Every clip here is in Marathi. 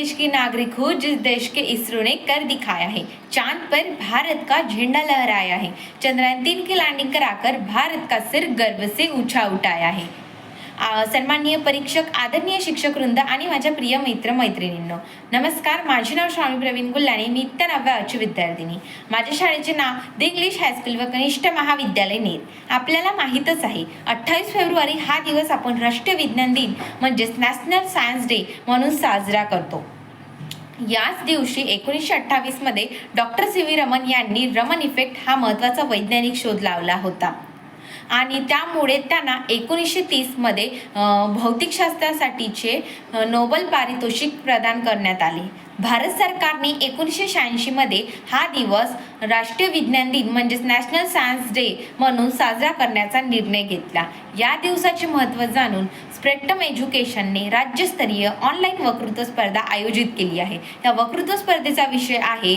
देश की नागरिक हूँ, जिस देश के इसरो ने कर दिखाया है। चाँद पर भारत का झंडा लहराया है। चंद्रयान तीन की लैंडिंग कराकर भारत का सिर गर्व से ऊँचा उठाया है। सन्माननीय परीक्षक आदरणीय शिक्षक वृंद आणि माझ्या प्रिय मित्र मैत्रिणींनो नमस्कार. माझे नाव स्वामी प्रवीण गुल्लाणे मी इयत्ता नवव्याची विद्यार्थिनी. माझ्या शाळेचे नाव द इंग्लिश हायस्कूल व कनिष्ठ महाविद्यालय नेत आपल्याला माहीतच आहे अठ्ठावीस फेब्रुवारी हा दिवस आपण राष्ट्रीय विज्ञान दिन म्हणजेच नॅशनल सायन्स डे म्हणून साजरा करतो. याच दिवशी एकोणीसशे अठ्ठावीसमध्ये डॉक्टर सी व्ही रमन यांनी रमन इफेक्ट हा महत्त्वाचा वैज्ञानिक शोध लावला होता. आणि त्यामुळे त्यांना एकोणीसशे तीसमध्ये भौतिकशास्त्रासाठीचे नोबल पारितोषिक प्रदान करण्यात आले. भारत सरकारने एकोणीसशे शहाऐंशीमध्ये हा दिवस राष्ट्रीय विज्ञान दिन म्हणजेच नॅशनल सायन्स डे म्हणून साजरा करण्याचा निर्णय घेतला. या दिवसाचे महत्त्व जाणून स्प्रेक्टम एज्युकेशनने राज्यस्तरीय ऑनलाईन वक्तृत्व स्पर्धा आयोजित केली आहे. त्या वक्तृत्व स्पर्धेचा विषय आहे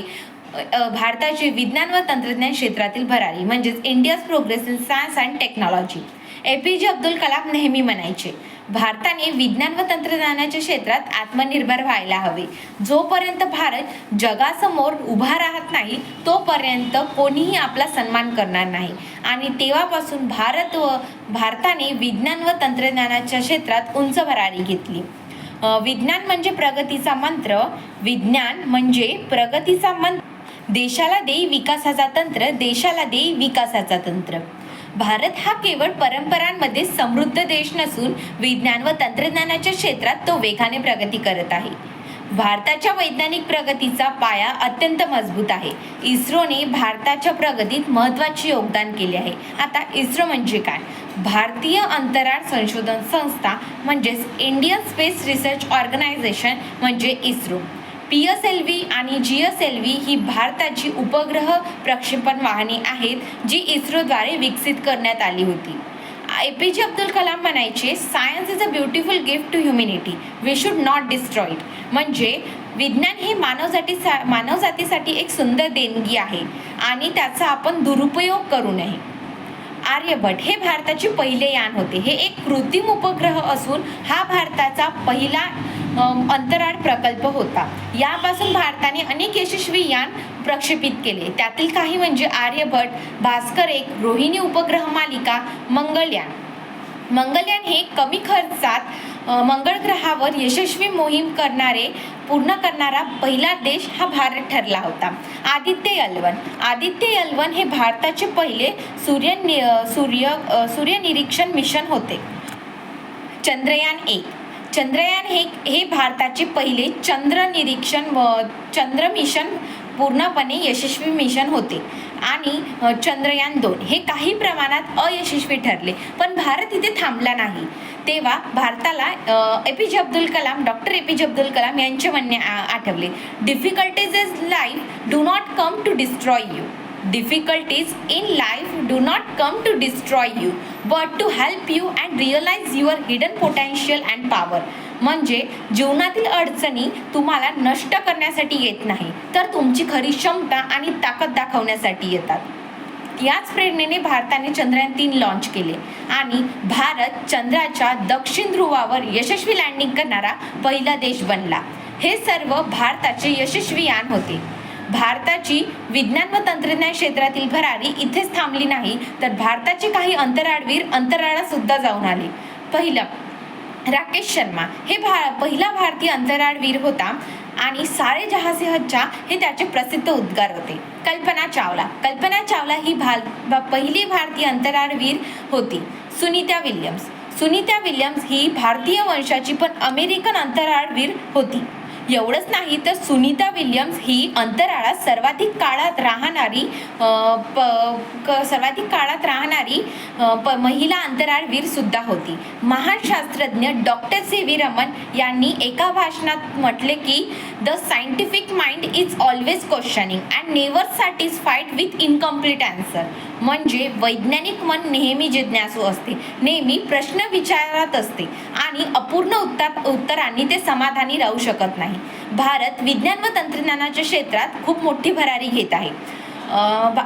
भारताचे विज्ञान व तंत्रज्ञान क्षेत्रातील भरारी म्हणजेच India's progress in science and technology A P J Abdul Kalam नेहमी म्हणायचे भारताने विज्ञान व तंत्रज्ञानाच्या क्षेत्रात आत्मनिर्भर व्हायला हवे. जोपर्यंत भारत जगासमोर उभा राहत नाही तोपर्यंत कोणीही आपला सन्मान करणार नाही. आणि तेव्हापासून भारत व भारताने विज्ञान व तंत्रज्ञानाच्या क्षेत्रात उंच भरारी घेतली. विज्ञान म्हणजे प्रगतीचा मंत्र. विज्ञान म्हणजे प्रगतीचा मंत्र. देशाला देई विकासाचा तंत्र देशाला देई विकासाचा तंत्र. भारत हा केवळ परंपरांमध्ये समृद्ध देश नसून विज्ञान व तंत्रज्ञानाच्या क्षेत्रात तो वेगाने प्रगती करत आहे. भारताच्या वैज्ञानिक प्रगतीचा पाया अत्यंत मजबूत आहे. इस्रोने भारताच्या प्रगतीत महत्त्वाचे योगदान केले आहे. आता इस्रो म्हणजे काय? भारतीय अंतराळ संशोधन संस्था म्हणजेच इंडियन स्पेस रिसर्च ऑर्गनायझेशन म्हणजे ISRO. P S L V आणि जी एस एल व्ही ही भारताची उपग्रह प्रक्षेपण वाहने आहेत जी इस्रोद्वारे विकसित करण्यात आली होती. ए पी जे अब्दुल कलाम म्हणायचे science is a beautiful gift to humanity we should not destroy म्हणजे विज्ञान हे मानवजाती मानवजातीसाठी एक सुंदर देणगी आहे आणि त्याचा आपण दुरुपयोग करू नये. आर्यभट हे भारताचे पहिले यान होते. हे एक कृत्रिम उपग्रह असून हा भारताचा पहिला अंतराळ प्रकल्प होता. यापासून भारताने अनेक यशस्वी यान प्रक्षेपित केले. त्यातील काही म्हणजे आर्यभट भास्कर एक रोहिणी उपग्रह मालिका मंगळयान मंगळयान हे कमी खर्चात मंगळ ग्रहावर यशस्वी मोहीम करणारे पूर्ण करणारा पहिला देश हा भारत ठरला होता. आदित्य यलवन. आदित्य यलवन हे भारताचे पहिले सूर्य नि- सूर्य सूर्यनिरीक्षण मिशन होते. चंद्रयान एक. चंद्रयान हे हे भारताचे पहिले चंद्र निरीक्षण व चंद्र मिशन पूर्णपणे यशस्वी मिशन होते. आणि चंद्रयान दोन हे काही प्रमाणात अयशस्वी ठरले. पण भारत इथे थांबला नाही. तेव्हा भारताला A P J Abdul Kalam doctor A P J Abdul Kalam यांचे म्हणणे Athawale. Difficulties is life do not come to destroy you difficulties in life do not come to destroy you but to help you and realize your hidden potential and power. म्हणजे जीवनातील अडचणी तुम्हाला नष्ट करण्यासाठी येत नाही तर तुमची खरी क्षमता आणि ताकद दाखवण्यासाठी येतात. याच प्रेरणेने भारताने चंद्रयान तीन लॉन्च केले आणि भारत चंद्राच्या दक्षिण ध्रुवावर यशस्वी लँडिंग करणारा पहिला देश बनला. हे सर्व भारताचे यशस्वी यान होते. भारताची विज्ञान व तंत्रज्ञान क्षेत्रातील भरारी इथेच थांबली नाही तर भारताचे काही अंतराळवीर अंतराळात सुद्धा जाऊन आले. पहिलं राकेश शर्मा. हे भा पहिला भारतीय अंतराळवीर होता आणि सारे जहाँ से हे त्याचे प्रसिद्ध उद्गार होते. कल्पना चावला. कल्पना चावला ही भाल ब- पहिली भारतीय अंतराळवीर होती. सुनीता विल्यम्स. सुनीता विल्यम्स ही भारतीय वंशाची पण अमेरिकन अंतराळवीर होती. एवढंच नाही तर सुनीता विल्यम्स ही अंतराळात सर्वाधिक काळात राहणारी प क सर्वाधिक काळात राहणारी प महिला अंतराळवीर सुद्धा होती. महान शास्त्रज्ञ डॉक्टर सी व्ही रमन यांनी एका भाषणात म्हटले की the scientific mind is always questioning and never satisfied with incomplete answer म्हणजे वैज्ञानिक मन नेहमी जिज्ञासू असते. नेहमी प्रश्न विचारत असते. आणि अपूर्ण उत्तर उत्तरांनी ते समाधानी राहू शकत नाही. भारत विज्ञान व तंत्रज्ञानाच्या क्षेत्रात खूप मोठी भरारी घेत आहे.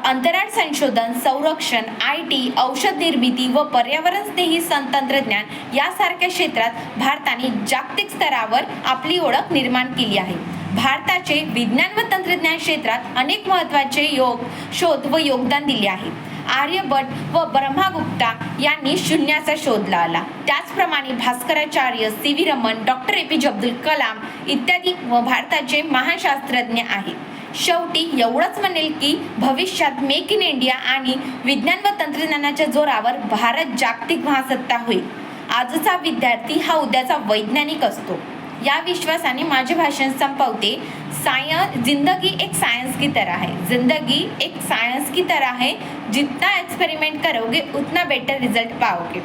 अंतराळ संशोधन संरक्षण आय टी औषध निर्मिती व पर्यावरण स्नेही सन तंत्रज्ञान यासारख्या क्षेत्रात भारताने जागतिक स्तरावर आपली ओळख निर्माण केली आहे. भारताचे विज्ञान व तंत्रज्ञान क्षेत्रात अनेक महत्त्वाचे योग शोध व योगदान दिले आहे. आर्यभट व ब्रह्मागुप्ता यांनी शून्याचा शोध लावला. त्याचप्रमाणे Bhaskaracharya C V Raman doctor A P J Abdul Kalam इत्यादी व भारताचे महान शास्त्रज्ञ आहेत. शेवटी एवढंच म्हणेल की भविष्यात मेक इन इंडिया आणि विज्ञान व तंत्रज्ञानाच्या जोरावर भारत जागतिक महासत्ता होईल. आजचा विद्यार्थी हा उद्याचा वैज्ञानिक असतो. या विश्वासाने माझे भाषण संपवते. सायन्स जिंदगी एक साइंस की तरह है। जिंदगी एक सायंस की तरह है। जितना एक्सपेरिमेंट करोगे उतना बेटर रिजल्ट पाओगे।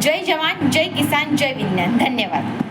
जय जवान जय किसान जय विज्ञान। धन्यवाद।